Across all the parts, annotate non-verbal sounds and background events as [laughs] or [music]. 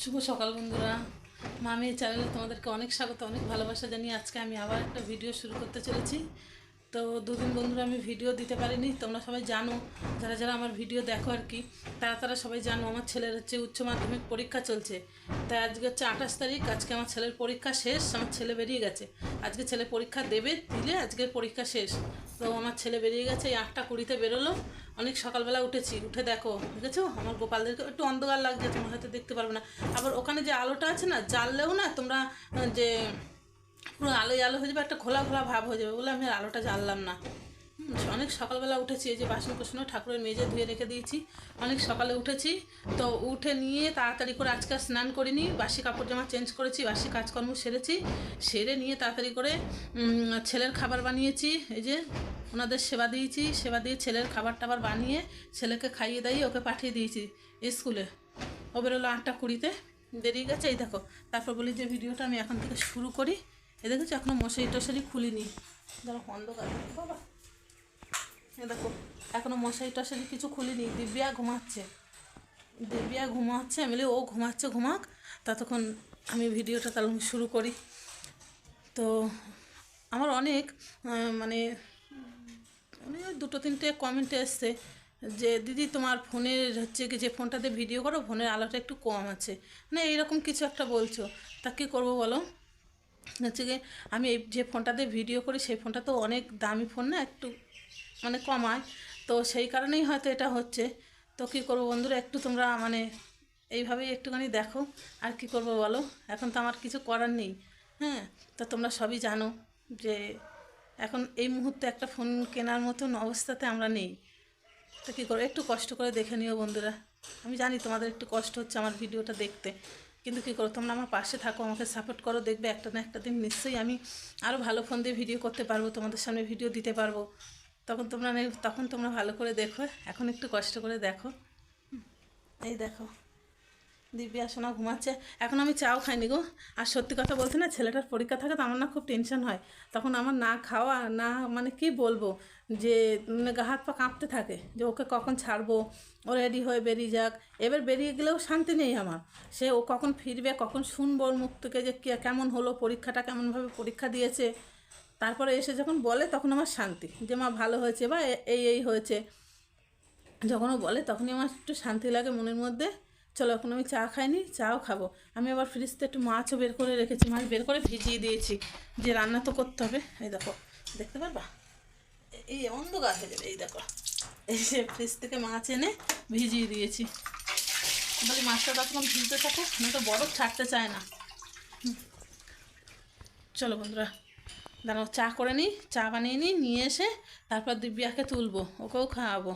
শুভ সকাল বন্ধুরা। মামি চ্যানেলে তোমাদেরকে অনেক স্বাগত, অনেক ভালোবাসা জানিয়ে আজকে আমি আবার একটা ভিডিও শুরু করতে চলেছি। তো দুদিন বন্ধুরা আমি ভিডিও দিতে পারিনি, তোমরা সবাই জানো, যারা যারা আমার ভিডিও দেখো আর কি, তারা তারা সবাই জানো আমার ছেলের হচ্ছে উচ্চ মাধ্যমিক পরীক্ষা চলছে। তাই আজকে হচ্ছে আঠাশ তারিখ, আজকে আমার ছেলের পরীক্ষা শেষ, আমার ছেলে বেরিয়ে গেছে। আজকে ছেলে পরীক্ষা দেবে, দিলে আজকের পরীক্ষা শেষ। তো আমার ছেলে বেরিয়ে গেছে, এই আটটা কুড়িতে বেরোলো। অনেক সকালবেলা উঠেছি, উঠে দেখো বুঝেছ আমার গোপালদেরকে একটু অন্ধকার লাগছে, তোমার হয়তো দেখতে পারবে না। আবার ওখানে যে আলোটা আছে না, জ্বাললেও না তোমরা যে পুরো আলোয় আলো হয়ে যাবে, একটা খোলা খোলা ভাব হয়ে যাবে বলে আমি আলোটা জ্বাললাম না। অনেক সকালবেলা উঠেছি, এই যে বাসন ঠাকুরের মেজে ধুয়ে রেখে দিয়েছি। অনেক সকালে উঠেছি, তো উঠে নিয়ে তাড়াতাড়ি করে আজকে স্নান করিনি, বাসি কাপড় জামা চেঞ্জ করেছি, বাসি কাজকর্ম সেরেছি, সেরে নিয়ে তাড়াতাড়ি করে ছেলের খাবার বানিয়েছি, এই যে ওনাদের সেবা দিয়েছি, সেবা দিয়ে ছেলের খাবার টাবার বানিয়ে ছেলেকে খাইয়ে দাইয়ে ওকে পাঠিয়ে দিয়েছি স্কুলে। ও বেরোলো আটটা কুড়িতে বেরিয়ে গেছে, এই দেখো, তারপর বলি যে ভিডিওটা আমি এখন থেকে শুরু করি। এ দেখেছি এখনও মশারি টশারি খুলিনি। ধরো অন্ধকার, বাবা। দেখো এখনও মশারি টশারি কিছু খুলিনি, দিব্যা ঘুমাচ্ছে। দিব্যা ঘুমাচ্ছে, আমি ও ঘুমাচ্ছে, ঘুমাক। ততক্ষণ আমি ভিডিওটা তাহলে শুরু করি। তো আমার অনেক মানে মানে দুটো, তিনটে কমেন্ট এসছে যে, দিদি, তোমার ফোনের হচ্ছে কি, যে ফোনটাতে ভিডিও করো, ফোনের আলোটা একটু কম আছে। মানে এইরকম কিছু একটা বলছো। তা কী করব বলো? হচ্ছে কি, আমি এই যে ফোনটাতে ভিডিও করি, সেই ফোনটা তো অনেক দামি ফোন না, একটু মানে কমায় তো সেই কারণেই হয়তো এটা হচ্ছে। তো কী করব বন্ধুরা, একটু তোমরা মানে এইভাবেই একটুখানি দেখো, আর কি করব বলো? এখন তো আমার কিছু করার নেই হ্যাঁ? তো তোমরা সবই জানো যে এখন এই মুহূর্তে একটা ফোন কেনার মতন অবস্থাতে আমরা নেই। তো কী করো একটু কষ্ট করে দেখে নিও বন্ধুরা। আমি জানি তোমাদের একটু কষ্ট হচ্ছে আমার ভিডিওটা দেখতে। কিন্তু কী করো তোমরা আমার পাশে থাকো, আমাকে সাপোর্ট করো, দেখবে একটা না একটা দিন নিশ্চয়ই আমি আরও ভালো ফোন দিয়ে ভিডিও করতে পারব, তোমাদের সামনে ভিডিও দিতে পারব। তখন তোমরা তখন তোমরা ভালো করে দেখো। এখন একটু কষ্ট করে দেখো। এই দেখো, দিব্যা সোনা ঘুমাচ্ছে। এখন আমি চাও খাইনি গো। আর সত্যি কথা বলছি না, ছেলেটার পরীক্ষা থাকে তো আমার না খুব টেনশন হয়। তখন আমার না খাওয়া, না মানে কি বলব? যে মানে গা হাত পা কাঁপতে থাকে যে, ওকে কখন ছাড়বো? ও রেডি হয়ে বেরিয়ে যাক। এবার বেরিয়ে গেলেও শান্তি নেই আমার। সে ও কখন ফিরবে, কখন শুনব ওর মুখ থেকে যে কেমন হলো, পরীক্ষাটা কেমনভাবে পরীক্ষা দিয়েছে। তারপরে এসে যখন বলে তখন আমার শান্তি, যে মা ভালো হয়েছে বা এই এই হয়েছে। যখন ও বলে তখনই আমার একটু শান্তি লাগে মনের মধ্যে, চলো এখন আমি চা খাইনি চাও খাব। আমি আবার ফ্রিজতে একটু মাছও বের করে রেখেছি, মাছ বের করে ভিজিয়ে দিয়েছি, যে রান্না তো করতে হবে। এই দেখো, দেখতে পারবা? এই অন্ধকার হয়ে যাবে এই দেখো। এই যে ফ্রিজ থেকে মাছ এনে ভিজিয়ে দিয়েছি। বলি, মাছটা তখন ভিজতে থাকে না তো বরফ ছাড়তে চায় না। চলো বন্ধুরা দাঁড়াও চা করে নিই চা বানিয়ে নিই নিয়ে এসে তারপর দিব্যাকে তুলবো ওকেও খাওয়াবো।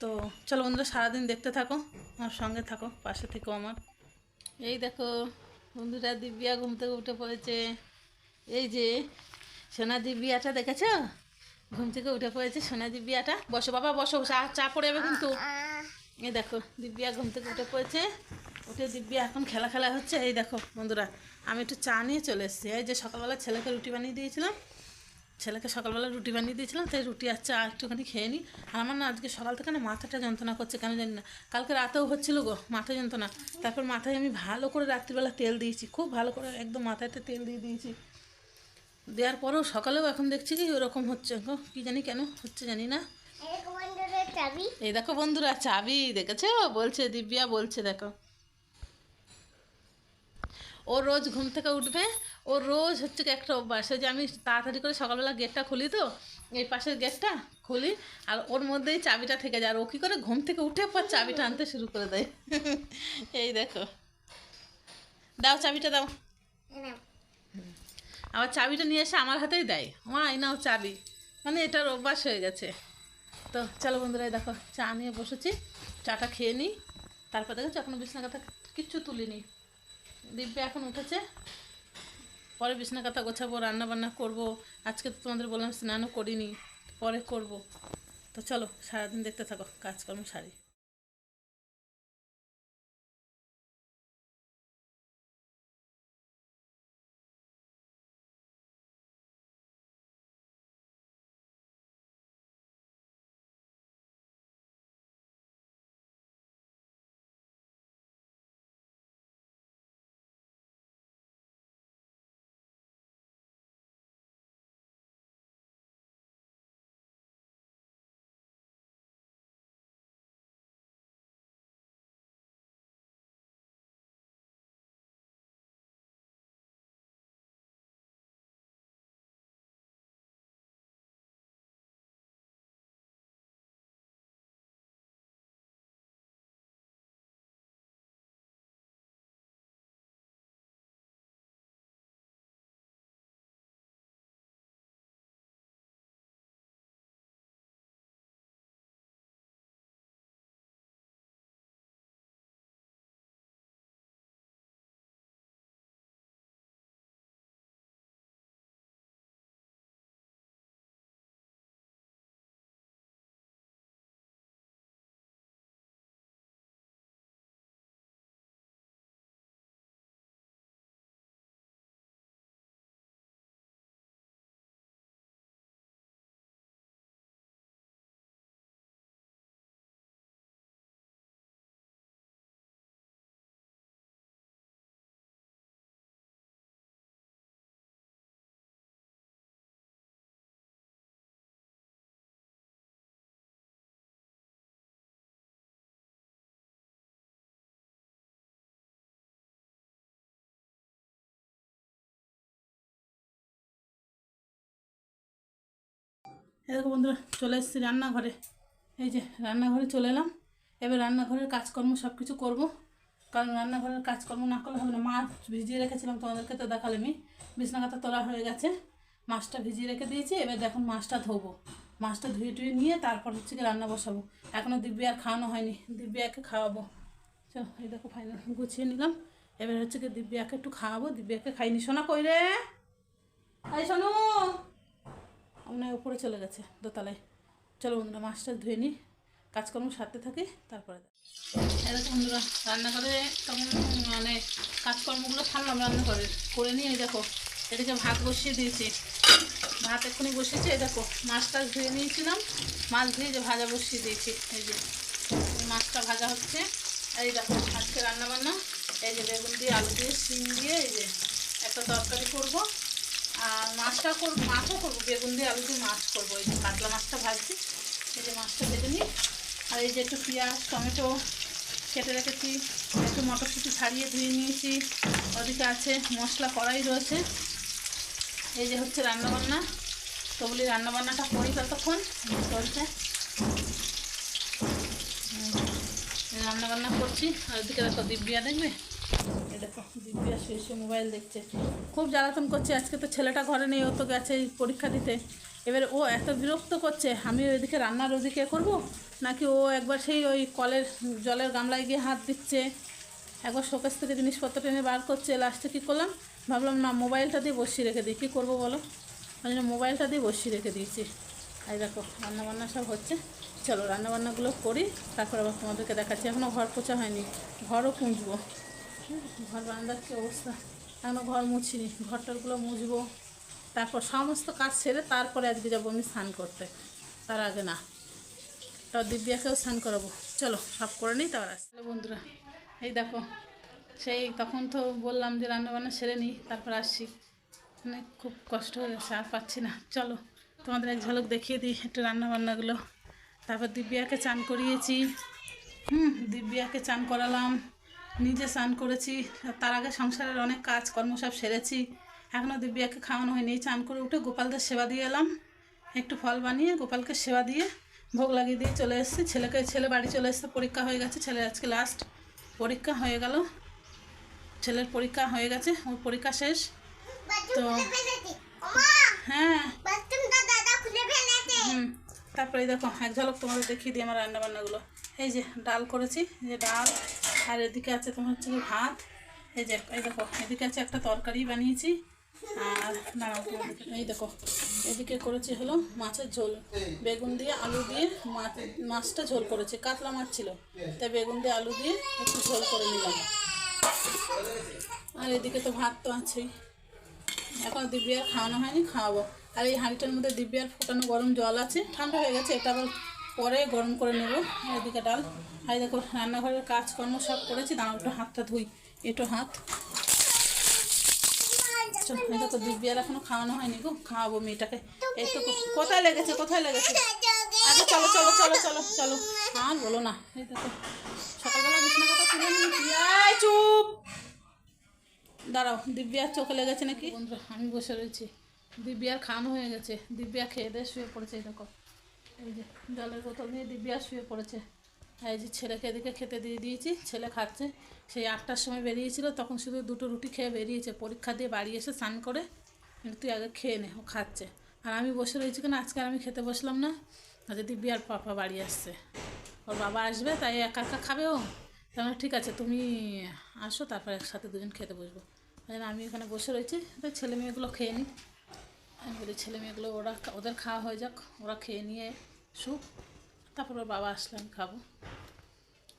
তো চলো বন্ধুরা সারাদিন দেখতে থাকো আমার সঙ্গে থাকো পাশে থেকো আমার। এই দেখো বন্ধুরা দিব্যা ঘুম থেকে উঠে পড়েছে। এই যে সোনা দিব্যাটা দেখেছ? ঘুম থেকে উঠে পড়েছে সোনা দিব্যাটা। বসো বাবা বসো চা চা পড়ে যাবে কিন্তু। এই দেখো দিব্যা ঘুম থেকে উঠে পড়েছে। উঠে দিব্যা এখন খেলা খেলা হচ্ছে। এই দেখো বন্ধুরা আমি একটু চা নিয়ে চলে এসেছি। এই যে সকালবেলা ছেলেকে রুটি বানিয়ে দিয়েছিলাম ছেলেকে সকালবেলা রুটি বানিয়ে দিয়েছিলাম তাই রুটি আর চা একটুখানি খেয়ে নিই। আর আমার না আজকে সকাল থেকে না মাথাটা যন্ত্রণা করছে কেন জানি না। কালকে রাতেও হচ্ছিল গো মাথা যন্ত্রণা। তারপর মাথায় আমি ভালো করে রাত্রিবেলা তেল দিয়েছি খুব ভালো করে একদম মাথাতে তেল দিয়ে দিয়েছি। দেওয়ার পরেও সকালেও এখন দেখছি কি ওরকম হচ্ছে গো কী জানি কেন হচ্ছে জানি না। এই দেখো বন্ধুরা চাবি দেখেছ? বলছে দিব্যা বলছে দেখো। ও রোজ ঘুম থেকে উঠবে ও রোজ হচ্ছে কি একটা অভ্যাস যে আমি তাড়াতাড়ি করে সকালবেলা গেটটা খুলি তো এই পাশের গেটটা খুলি আর ওর মধ্যেই চাবিটা থেকে যায় আর ও কী করে ঘুম থেকে উঠে পর চাবিটা আনতে শুরু করে দেয়। [laughs] এই দেখো। দাও চাবিটা দাও। আবার চাবিটা নিয়ে এসে আমার হাতেই দেয়। মা এই নাও চাবি। মানে এটার অভ্যাস হয়ে গেছে। তো চলো বন্ধুরা দেখো চা নিয়ে বসেছি। চাটা খেয়ে নিই। তারপর দেখেছ এখনও বিছনা কথা কিচ্ছু তুলিনি। দিব্যা এখন উঠেছে। পরে বিছনা কথা গোছাবো রান্না বান্না করব। আজকে তো তোমাদের বললাম স্নানও করিনি, পরে করব। তো চলো, সারাদিন দেখতে থাকো, কাজকর্ম সারি। এরকম বন্ধুরা, চলে এসেছি রান্নাঘরে। এই যে রান্নাঘরে চলে এলাম। এবার রান্নাঘরের কাজকর্ম সব কিছু করব। কারণ রান্নাঘরের কাজকর্ম না করলে হবে না। মাছ ভিজিয়ে রেখেছিলাম, তোমাদেরকে তো দেখালে আমি বিছনা কাতা তোলা হয়ে গেছে। মাছটা ভিজিয়ে রেখে দিয়েছি। এবার দেখুন মাছটা ধোবো। মাছটা ধুয়ে টুয়ে নিয়ে তারপর হচ্ছে কি রান্না বসাবো। এখনও দিব্যি আর খাওয়ানো হয়নি। দিব্যাকে খাওয়াবো। চলো, এই দেখো ফাইনাল গুছিয়ে নিলাম। এবার হচ্ছে কি দিব্যাকে একটু খাওয়াবো। দিব্যাকে খাইনি। শোনা কই রে? এই শোনো আপনার উপরে চলে গেছে দোতলায়। চলো বন্ধুরা, মাছটা ধুয়ে নিই, কাজকর্ম সারতে থাকি, তারপরে এরকম বন্ধুরা, রান্নাঘরে তখন মানে কাজকর্মগুলো সারলাম রান্নাঘরে। করে নিয়ে দেখো, এদিকে ভাত বসিয়ে দিয়েছি। ভাত এক্ষুনি বসিয়েছি এই দেখো, মাছটা ধুয়ে নিয়েছিলাম। মাছ ধুয়ে যে ভাজা বসিয়ে দিয়েছি, এই যে মাছটা ভাজা হচ্ছে। এই দেখো, আজকে রান্না বান্না এই যে বেগুন দিয়ে, আলু দিয়ে, শিম দিয়ে, এই যে একটা তরকারি করব। আর মাছটা করব মাছও করব। বেগুন দিয়ে আলু দিয়ে মাছ করব। এই যে কাতলা মাছটা ভাজছি। এই যে মাছটা ভেজে নিই। আর এই যে একটু পেঁয়াজ, টমেটো কেটে রেখেছি। একটু মটরশুঁটি ছাড়িয়ে ধুয়ে নিয়েছি। ওদিকে আছে মশলা, কড়াই রয়েছে। এই যে হচ্ছে রান্নাবান্না। তো বলি রান্নাবান্নাটা করি ততক্ষণ। চলছে। রান্নাবান্না করছি। আর ওদিকে দেখো দিব্যা দেখবে? শুয়ে শুয়ে মোবাইল দেখছে। খুব জ্বালাতন করছে, আজকে তো ছেলেটা ঘরে নেই, ও তো গেছে পরীক্ষা দিতে। এবার ও এত বিরক্ত করছে, আমি ওইদিকে রান্নার ওদিকে করব? নাকি ও একবার সেই ওই কলের জলের গামলায় গিয়ে হাত দিচ্ছে? একবার শোকেস থেকে জিনিসপত্র টেনে বার করছে লাস্টে কী করলাম? ভাবলাম, না মোবাইলটা দিয়ে বসিয়ে রেখে দিই, কী করব বলো? ওই জন্য মোবাইলটা দিয়ে বসিয়ে রেখে দিয়েছি। এই দেখো, রান্নাবান্না সব হচ্ছে। চলো, রান্নাবান্নাগুলো করি, তারপর আবার তোমাদেরকে দেখাচ্ছি। এখনও ঘর পোছা হয়নি, ঘরও পুঁজবো। ঘর বারান্দার কি অবস্থা। এখনও ঘর মুছিনি, ঘরটারগুলো মুছবো। তারপর সমস্ত কাজ সেরে তারপরে আজকে যাব আমি স্নান করতে। তার আগে না, তাও দিব্যাকেও স্নান করাবো। চলো, সব করে নিই, তারপর আসছি হ্যালো বন্ধুরা, এই দেখো, সেই তখন তো বললাম যে রান্নাবান্না সেরে নিই, তারপর আসছি। মানে খুব কষ্ট হয়ে গেছে, আর পাচ্ছি না। চলো, তোমাদের এক ঝলক দেখিয়ে দিই একটু রান্নাবান্নাগুলো। তারপর দিব্যাকে চান করিয়েছি। হুম, দিব্যাকে চান করালাম। নিজে স্নান করেছি, তার আগে সংসারের অনেক কাজ, কর্ম সব সেরেছি। এখনও দিব্যাকে খাওয়ানো হয়নি, চান করে উঠে গোপালদের সেবা দিয়ে এলাম। একটু ফল বানিয়ে গোপালকে সেবা দিয়ে ভোগ লাগিয়ে দিয়ে চলে এসেছি। ছেলেকে, ছেলে বাড়ি চলে এসেছে, পরীক্ষা হয়ে গেছে ছেলে আজকে লাস্ট পরীক্ষা হয়ে গেল। ছেলের পরীক্ষা হয়ে গেছে, ওর পরীক্ষা শেষ। তো হ্যাঁ। হুম, তারপরে দেখো, এক ঝলক তোমাদের দেখিয়ে দিই আমার রান্নাবান্নাগুলো। এই যে ডাল করেছি যে ডাল। আর এদিকে আছে তোমার হচ্ছে ভাত। এই যে, এই দেখো, এদিকে আছে একটা তরকারি বানিয়েছি। আর দাঁড়াও এই দেখো, এদিকে করেছি হলো মাছের ঝোল। বেগুন দিয়ে আলু দিয়ে মাছ মাছটা ঝোল করেছি, কাতলা মাছ ছিল। তাই বেগুন দিয়ে আলু দিয়ে একটু ঝোল করে নিলাম। আর এদিকে তো ভাত তো আছেই। এখন দিব্যার খাওয়ানো হয়নি, খাওয়াবো। আর এই হাঁড়িটার মধ্যে দিব্যার ফোটানো গরম জল আছে, ঠান্ডা হয়ে গেছে, এটা আবার পরে গরম করে নেব। এদিকে ডাল। আর দেখো, রান্নাঘরের কাজকর্ম সব করেছি। দাঁড়াও, একটু হাতটা ধুই। একটু হাত। দেখো দিব্যার এখনও খাওয়ানো হয়নি গো। খাওয়াবো মেয়েটাকে। এই তো, কোথায় লেগেছে কোথায় লেগেছে? আচ্ছা চলো চলো চলো চলো চলো। আর বলো না। এই দেখো, সকালবেলা বিছনা কথা তুলে নিয়েছি চুপ। দাঁড়াও দিব্যার চোখে লেগেছে নাকি? বন্ধুরা, আমি বসে রয়েছি। দিব্যার খাওয়ানো হয়ে গেছে। দিব্যা খেয়ে দিয়ে শুয়ে পড়েছে, এই দেখো। এই যে জলের বোতল নিয়ে দিব্যা শুয়ে পড়েছে। আর এই যে ছেলেকে এদিকে খেতে দিয়ে দিয়েছি, ছেলে খাচ্ছে। সেই আটটার সময় বেরিয়েছিল, তখন শুধু দুটো রুটি খেয়ে বেরিয়েছে। পরীক্ষা দিয়ে বাড়ি এসে স্নান করে কিন্তু তুই আগে খেয়ে নে, ও খাচ্ছে। আর আমি বসে রয়েছি কেন? আজকে আমি খেতে বসলাম না। আজকে দিব্যার পাপা বাড়ি আসছে। ওর বাবা আসবে, তাই একা একা খাবে ও। তাহলে ঠিক আছে, তুমি আসো, তারপর একসাথে দুজন খেতে বসবো। আমি এখানে বসে রয়েছি তো ছেলে মেয়েগুলো খেয়ে নিই আমি বলি ছেলে মেয়েগুলো ওরা ওদের খাওয়া হয়ে যাক ওরা খেয়ে নিয়ে শুক তারপর ওর বাবা আসলে আমি খাব।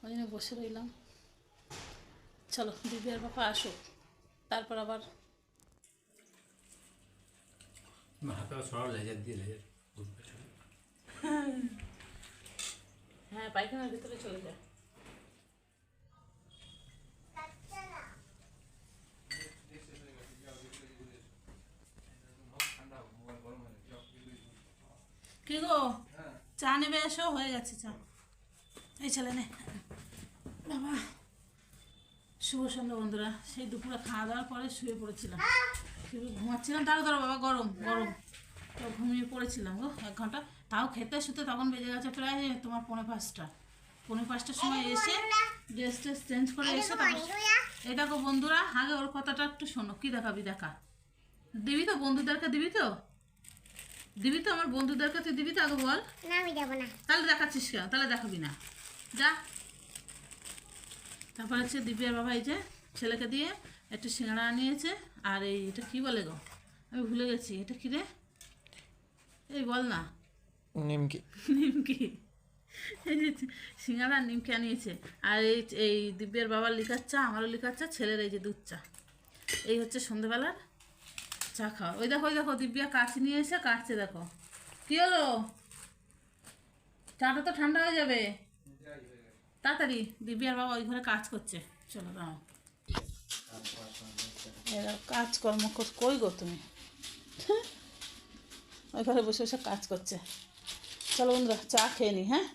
ওই জন্য বসে রইলাম। চলো দিদি আর বাবা আসুক তারপর আবার হ্যাঁ পায়খানার ভিতরে চলে যায় কি গো চা নেবে এসো হয়ে গেছে চা। এই ছেলে নে। বাবা শুভ সন্ধ্যা বন্ধুরা। সেই দুপুরে খাওয়া দাওয়ার পরে শুয়ে পড়েছিলাম। ঘুমাচ্ছিলাম দাঁড়ো দাঁড়ো বাবা গরম গরম। তো ঘুমিয়ে পড়েছিলাম গো এক ঘণ্টা। তাও খেতে শুতে তখন বেজে গেছে প্রায় তোমার পৌনে পাঁচটা। পৌনে পাঁচটার সময় এসে ড্রেস ট্রেস চেঞ্জ করে এসে তারপর এই দেখো বন্ধুরা আগে ওর কথাটা একটু শোনো। কি দেখাবি দেখা? দিবি তো বন্ধুদেরকে দিবি তো? দিবি তো আমার বন্ধুদেরকে তুই দিবি তো আগে বল। না আমি যাব না। তাহলে দেখাচ্ছিস কেন? তাহলে দেখাবি না। যা। তারপর হচ্ছে দিব্যার বাবা এই যে ছেলেকে দিয়ে একটু সিঙ্গাড়া নিয়েছে আর এই এটা কি বলে গো? আমি ভুলে গেছি। এটা কি রে? এই বল না। নিমকি। নিমকি। এই যে সিঙ্গাড়া নিমকি আনিয়েছে। আর এই এই দিব্যের বাবার লিকার চা আমারও লিকার চা ছেলের এই যে দুধ চা। এই হচ্ছে সন্ধেবেলার চা খাওয়া ওই দেখো ওই দেখো দিব্যা কাছে নিয়ে এসে কাটছে দেখো। কি হলো? চাটা তো ঠান্ডা হয়ে যাবে। তাড়াতাড়ি দিব্যার বাবা ওই ঘরে কাজ করছে। চলো দাও এরা কাজকর্ম কর- কই গো তুমি? ওই ঘরে বসে বসে কাজ করছে। চলো বন্ধুরা চা খেয়ে নি হ্যাঁ?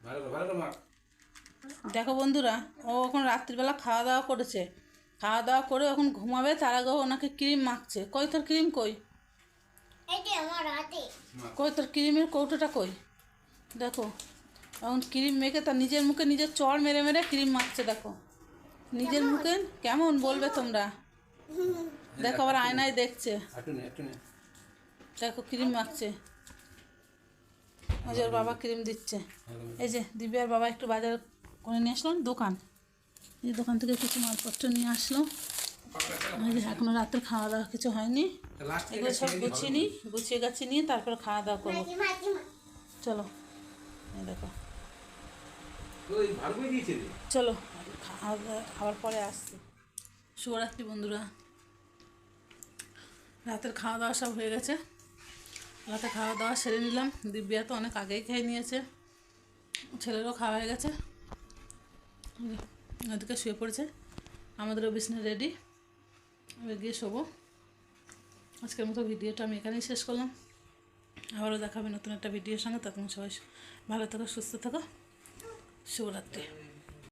ভালো ভালো দেখো বন্ধুরা ও এখন রাত্রিবেলা খাওয়া দাওয়া করেছে। খাওয়া দাওয়া করে এখন ঘুমাবে তার আগে ওনাকে ক্রিম মাখছে। কই তোর ক্রিম কই? আমার কই তোর ক্রিমের কৌটোটা কই? দেখো এখন ক্রিম মেখে তার নিজের মুখে নিজের চড় মেরে মেরে ক্রিম মাখছে দেখো। নিজের মুখে? কেমন বলবে তোমরা? [laughs] দেখো আবার আয়নায় দেখছে। একটু নে একটু নে। দেখো ক্রিম মাখছে। ওই যে ওর বাবা ক্রিম দিচ্ছে। এই যে দিব্যার বাবা একটু বাজার করে নিয়ে আসলাম দোকান। এই দোকান থেকে কিছু মালপত্র নিয়ে আসলো। এখনও রাত্রে খাওয়া দাওয়া কিছু হয়নি। এগুলো সব গুছিয়ে নিই, গুছিয়ে গাছিয়ে নিয়ে তারপর খাওয়া দাওয়া করব। চলো দেখো। চলো খাওয়া দাওয়া খাবার পরে আসছি। শুভরাত্রি বন্ধুরা। রাতের খাওয়া দাওয়া সব হয়ে গেছে। রাতে খাওয়া দাওয়া সেরে নিলাম। দিব্যা তো অনেক আগেই খেয়ে নিয়েছে। ছেলেরও খাওয়া হয়ে গেছে। ওদিকে শুয়ে পড়েছে। আমাদেরও বিছনা রেডি এবার গিয়ে শোবো। আজকের মতো ভিডিওটা আমি এখানেই শেষ করলাম। আবারও দেখাবে নতুন একটা ভিডিওর সঙ্গে। তখন সবাই ভালো থাকো, সুস্থ থাকো। শুভরাত্রি।